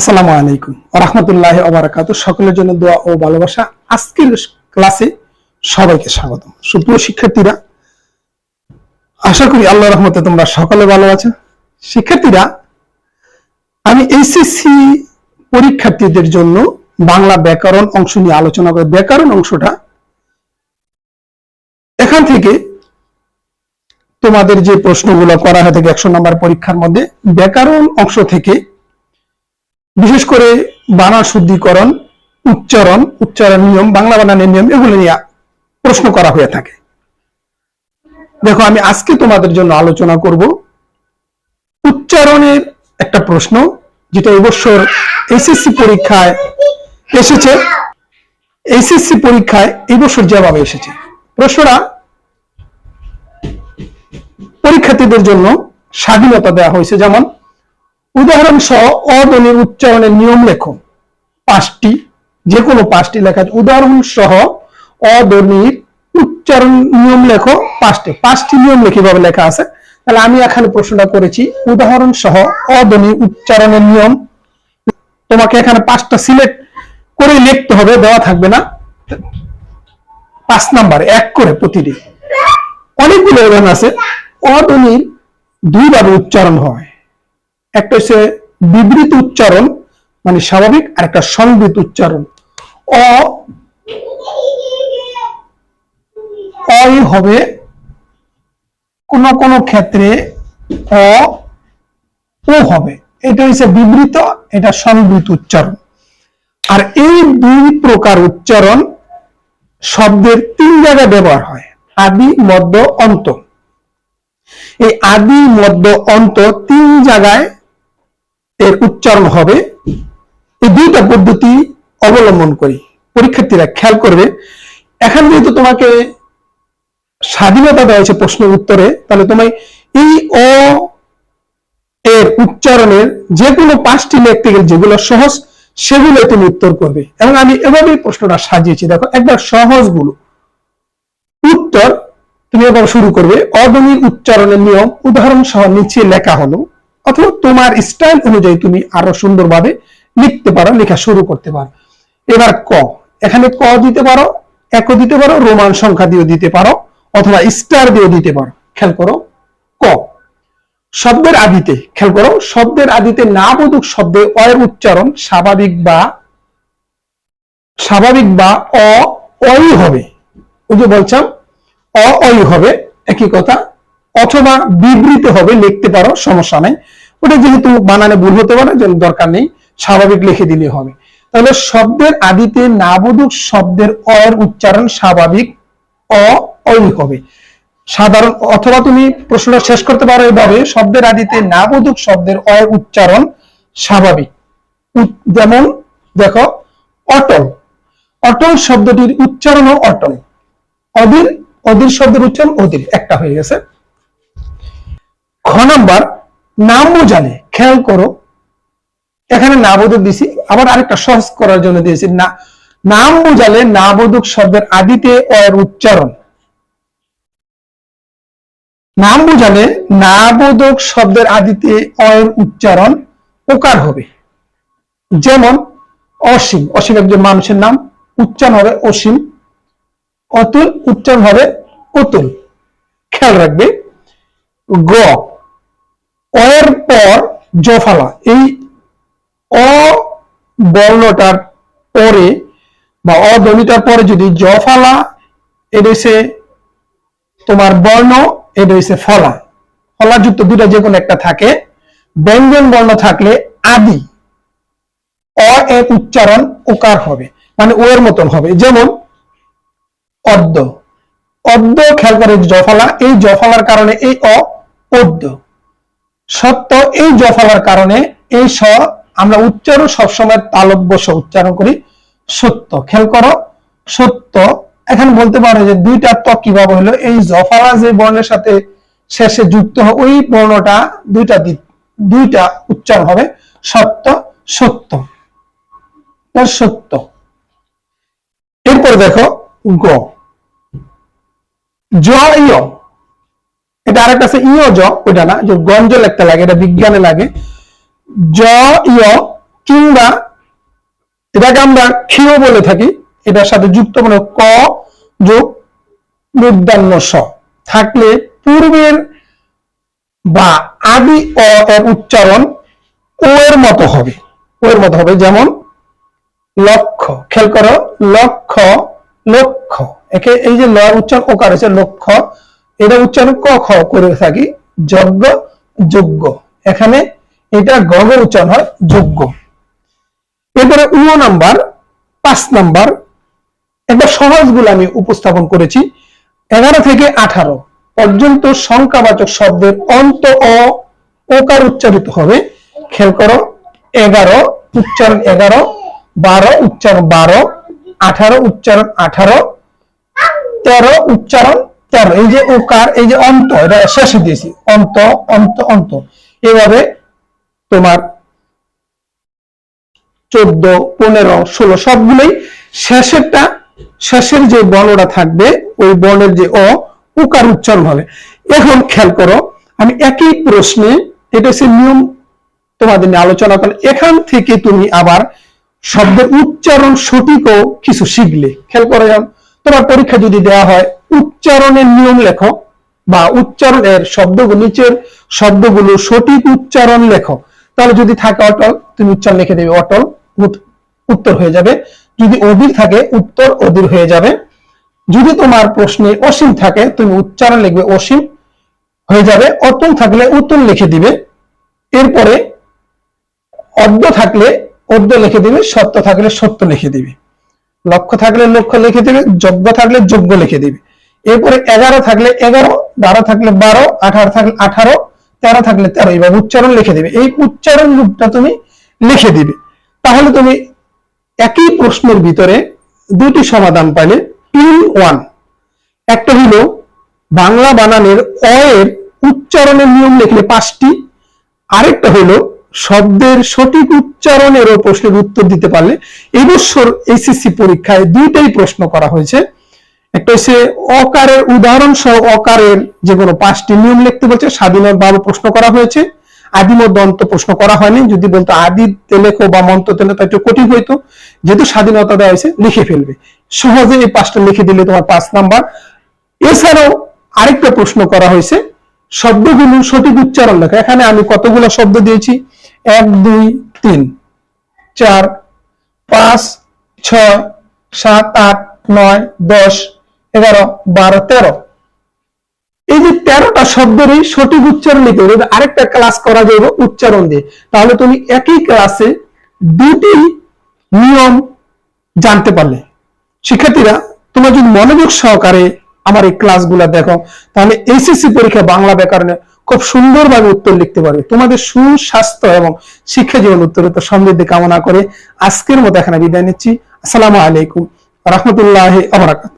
আসসালামু আলাইকুম রহমতুল্লাহ ওবরাকাত সকলের জন্য দোয়া ও ভালোবাসা। আজকের ক্লাসে সবাইকে স্বাগত সুপ্রিয় শিক্ষার্থীরা, আশা করি আল্লাহ রহমতে তোমরা সকলে ভালো আছো। শিক্ষার্থীরা, আমি এইচএসসি পরীক্ষার্থীদের জন্য বাংলা ব্যাকরণ অংশ নিয়ে আলোচনা করে। ব্যাকরণ অংশটা এখান থেকে তোমাদের যে প্রশ্নগুলো করা হয়ে থাকে একশো নম্বর পরীক্ষার মধ্যে, ব্যাকরণ অংশ থেকে বিশেষ করে বানান শুদ্ধিকরণ, উচ্চারণ উচ্চারণ নিয়ম, বাংলা বানানের নিয়ম, এগুলো নিয়ে প্রশ্ন করা হয়ে থাকে। দেখো, আমি আজকে তোমাদের জন্য আলোচনা করব উচ্চারণের একটা প্রশ্ন, যেটা এবছর এসএসসি পরীক্ষায় এসেছে। এসএসসি পরীক্ষায় এবছর যেভাবে এসেছে। প্রশ্নটা, পরীক্ষার্থীদের জন্য স্বাধীনতা দেওয়া হয়েছে, যেমন উদাহরণ সহ অধ্বনির উচ্চারণের নিয়ম লেখো। পাঁচটি যে কোনো পাঁচটি লেখা। উদাহরণ সহ অধ্বনির উচ্চারণ নিয়ম লেখো পাঁচটি। পাঁচটি নিয়ম লিখে ভাবে লেখা আছে? তাহলে আমি এখানে প্রশ্নটা করেছি। উদাহরণ সহ অধ্বনি উচ্চারণের নিয়ম। তোমাকে এখানে পাঁচটা সিলেক্ট করে লিখতে হবে, দেওয়া থাকবে না। পাঁচ নাম্বার, এক করে প্রতিটি। অনেকগুলো উদাহরণ আছে। অধ্বনির দুইভাবে উচ্চারণ হয়। একটা হচ্ছে বিবৃত উচ্চারণ মানে স্বাভাবিক, আর একটা সংবিত উচ্চারণ। অ, অই হবে কোন কোন ক্ষেত্রে অ ও হবে। এটা হচ্ছে বিবৃত, এটা সংবিত উচ্চারণ। আর এই দুই প্রকার উচ্চারণ শব্দের তিন জায়গায় ব্যবহার হয়, আদি মধ্য অন্ত। এই আদি মধ্য অন্ত তিন জায়গায় এর উচ্চারণ হবে। এই দুইটা পদ্ধতি অবলম্বন করি। পরীক্ষার্থীরা খেয়াল করবে। এখন যেহেতু তোমাকে স্বাধীনতা দেওয়া হয়েছে প্রশ্নের উত্তরে। তাহলে তোমায় এই অ এর উচ্চারণের যে কোনো পাঁচটি লিখতে গেলে যেগুলো সহজ সেগুলো তুমি উত্তর করবে। এবং আমি এভাবেই প্রশ্নটা সাজিয়েছি। দেখো, একবার সহজগুলো উত্তর তুমি এবার শুরু করবে। অধ্বনির উচ্চারণের নিয়ম উদাহরণ সহ নিচে লেখা হলো। অথবা তোমার স্টাইল অনুযায়ী তুমি আরও সুন্দরভাবে লিখতে পারো, লেখা শুরু করতে পারো। এবার ক, এখানে ক দিতে পারো, এক দিতে পারো, রোমান সংখ্যা দিয়েও দিতে পারো, অথবা স্টার দিয়েও দিতে পারো। খেয়াল করো, ক, শব্দের আদিতে, খেয়াল করো, শব্দের আদিতে না বোধক শব্দে অয়ের উচ্চারণ স্বাভাবিক বা স্বাভাবিক বা অ অই হবে। ওই যে বলছিলাম অ অই হবে, একই কথা অথবা বিবৃত হবে, লিখতে পারো, সমস্যা নাই। ওটা যেহেতু বানানে ভুল হতে পারে দরকার নেই, স্বাভাবিক লিখে দিলে হবে। তাহলে শব্দের আদিতে নাবোধক শব্দের অয়ের উচ্চারণ স্বাভাবিক, অ অই হবে। সাধারণ, অথবা তুমি প্রশ্নটা শেষ করতে পারো এভাবে, শব্দের আদিতে নাবোধক শব্দের অয়ের উচ্চারণ স্বাভাবিক। যেমন, দেখো, অটল। অটল শব্দটির উচ্চারণও অটল। অধীর অধীর শব্দের উচ্চারণ অধীর, একটা হয়ে গেছে। খ নাম্বার নাম বোঝালে খেয়াল করো, এখানে নাবোধক দিছি, আবার আরেকটা সহজ করার জন্য দিয়েছি। না, নাম বোঝালে নাবোধক শব্দের আদিতে অয়ের উচ্চারণ। নাম বোঝালে নাবোধক শব্দের আদিতে অয়ের উচ্চারণ ওকার হবে। যেমন, অসীম। অসীম একজন মানুষের নাম, উচ্চারণ হবে অসীম। অতুল, উচ্চারণ হবে অতুল। খেয়াল রাখবে, গ। অয়ের পর জফালা, এই অ বর্ণটার পরে বা অধ্বনিটার পরে যদি জফালা হচ্ছে তোমার বর্ণ হচ্ছে ফলা। ফলাযুক্ত দুটা যে কোনো একটা থাকে। ব্যঞ্জন বর্ণ থাকলে আদি। অ এর উচ্চারণ ওকার হবে মানে ও এর মতন হবে। যেমন অদ্য। অদ্য খেয়াল করে জফলা, এই জফলার কারণে এই অ অদ্য। সত্য এই জফলার কারণে এই স আমরা উচ্চারণ সবসময় তালব্য স উচ্চারণ করি সত্য। খেয়াল করো, সত্য। এখন বলতে পারো যে দুইটা ত কীভাবে হলো? এই জফলা যে বর্ণের সাথে শেষে যুক্ত হয় ওই বর্ণটা দুইটা দুইটা উচ্চারণ হবে। সত্য সত্য। সত্য। এরপর দেখো গ। জ এটা আরেকটা আছে ইয় জ, ওইটা না, যে গঞ্জ লিখতে লাগে, এটা বিজ্ঞানে লাগে। জ, ইয় কিংবা এটাকে আমরা ক্ষীয় বলে থাকি? এটার সাথে যুক্ত মানে ক যোগ মূর্ধান্য স। থাকলে পূর্বের বা আদি অ এর উচ্চারণ ও এর মতো হবে। ও এর মতো হবে, যেমন লক্ষ্য খেয়াল করো লক্ষ্য লক্ষ্য একে এই যে ল উচ্চারণ, ওকার আছে লক্ষ্য এটা উচ্চারণ ক, খ করে থাকি, যজ্ঞ যোগ্য এখানে এটা গগের উচ্চারণ হয় যোগ্য এরপরে উ নাম্বার, পাঁচ নাম্বার, একটা সহজগুলো আমি উপস্থাপন করেছি, এগারো থেকে আঠারো পর্যন্ত সংখ্যাবাচক শব্দের অন্ত অ, ওকার উচ্চারিত হবে। খেয়াল করো, এগারো, উচ্চারণ এগারো, বারো, উচ্চারণ বারো, আঠারো, উচ্চারণ আঠারো, তেরো, উচ্চারণ তেরো এই যে ওকার এই যে অন্ত, এটা শেষে দিয়েছি। অন্ত অন্ত অন্ত। এভাবে তোমার চোদ্দ, পনেরো, ষোলো, সবগুলোই শেষেরটা, শেষের যে বর্ণটা থাকবে, ওই বর্ণের যে অ, উকার উচ্চারণ হবে। এখন খেয়াল করো, আমি একই প্রশ্নে, এটা হচ্ছে নিয়ম তোমাদের নিয়ে আলোচনা করলে এখান থেকে তুমি আবার শব্দের উচ্চারণ সঠিকও কিছু শিখলে। খেয়াল করে তোমার পরীক্ষা যদি দেওয়া হয় উচ্চারণের নিয়ম লেখো বা উচ্চারণের শব্দগুলো, নিচের শব্দগুলো সঠিক উচ্চারণ লেখো। তাহলে যদি থাকে অটল, তুমি উচ্চারণ লিখে দেবে অটল, উত- উত্তর হয়ে যাবে। যদি অধীর থাকে, উত্তর অধীর হয়ে যাবে। যদি তোমার প্রশ্নে অসীম থাকে, তুমি উচ্চারণ লিখবে অসীম হয়ে যাবে। অতুল থাকলে উত্তর লিখে দিবে। এরপরে অদ্য থাকলে অদ্য লিখে দিবে, সত্য থাকলে সত্য লিখে দিবে। লক্ষ্য থাকলে লক্ষ্য লিখে দিবে যোগ্য থাকলে যোগ্য লিখে দিবে। এরপরে এগারো থাকলে এগারো, বারো থাকলে বারো, আঠারো থাকলে আঠারো, তেরো থাকলে তেরো। এবার উচ্চারণ লিখে দিবে। এই উচ্চারণ রূপটা তুমি লিখে দিবে। তাহলে তুমি একই প্রশ্নের ভিতরে দুটি সমাধান পাইলে ইন ওয়ান। একটা হলো বাংলা বানানের অ এর উচ্চারণের নিয়ম লিখলে পাঁচটি। আরেকটা হলো শব্দের সঠিক উচ্চারণেরও প্রশ্নের উত্তর দিতে পারলে। এই বছর এইচএসসি পরীক্ষায় দুইটাই প্রশ্ন করা হয়েছে। একটা হচ্ছে অকারের উদাহরণ সহ অকারের যে কোনো পাঁচটি নিয়ম লিখতে বলছে স্বাধীনত ভাবে প্রশ্ন করা হয়েছে, আদিম দন্ত প্রশ্ন করা হয়নি, যদি বলতো আদি তেলেখো বা মন্ত তেলে তো একটু কঠিন হইতো, যেহেতু স্বাধীনতা দেওয়া হয়েছে, লিখে ফেলবে। সহজে এই পাঁচটা লিখে দিলে তোমার পাঁচ নাম্বার। এছাড়াও আরেকটা প্রশ্ন করা হয়েছে, শব্দগুলো সঠিক উচ্চারণ লেখা। এখানে আমি কতগুলো শব্দ দিয়েছি? এক, দুই, তিন, চার, পাঁচ, ছয়, সাত, আট, নয়, দশ এগারো, বারো, তেরো। এই যে তেরোটা শব্দেরই সঠিক উচ্চারণ লিখতে হবে। আরেকটা ক্লাস করা যাবে উচ্চারণ দিয়ে। তাহলে তুমি একই ক্লাসে দুটি নিয়ম জানতে পারলে। শিক্ষার্থীরা, তোমরা যদি মনোযোগ সহকারে আমার এই ক্লাসগুলো দেখো, তাহলে এইচএসসি পরীক্ষা বাংলা ব্যাকরণে খুব সুন্দরভাবে উত্তর লিখতে পারবে। তোমাদের সুস্বাস্থ্য এবং শিক্ষা জীবন উত্তরিত সমৃদ্ধি কামনা করে আজকের মতো এখানে বিদায় নিচ্ছি। আসসালামু আলাইকুম। রহমতুল্লাহ আবরাকাত